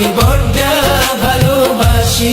আমি বড্ডা ভালোবাসি।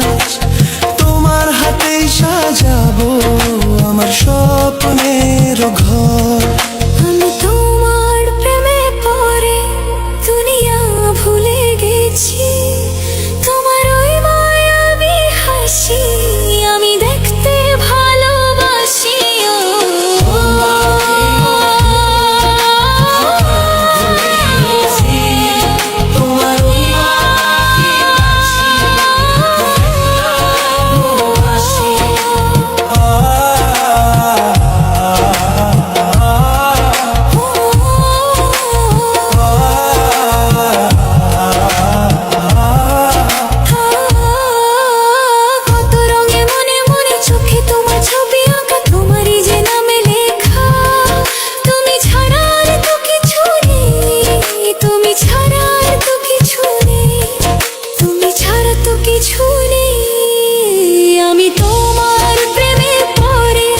কিছু নেই। আমি তোমার প্রেমে পড়ে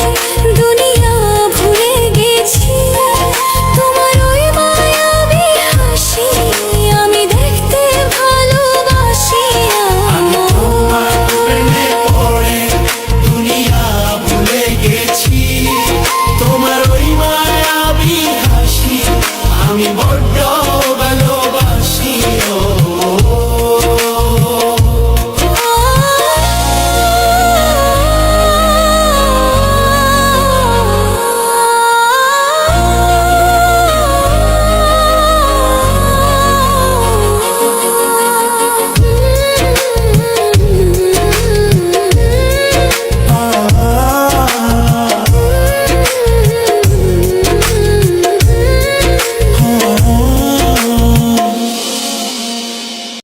দুনিয়া ভুলে গেছি। তোমার ওই আমি দেখতে ভালোবাসি গেছি। তোমার আমি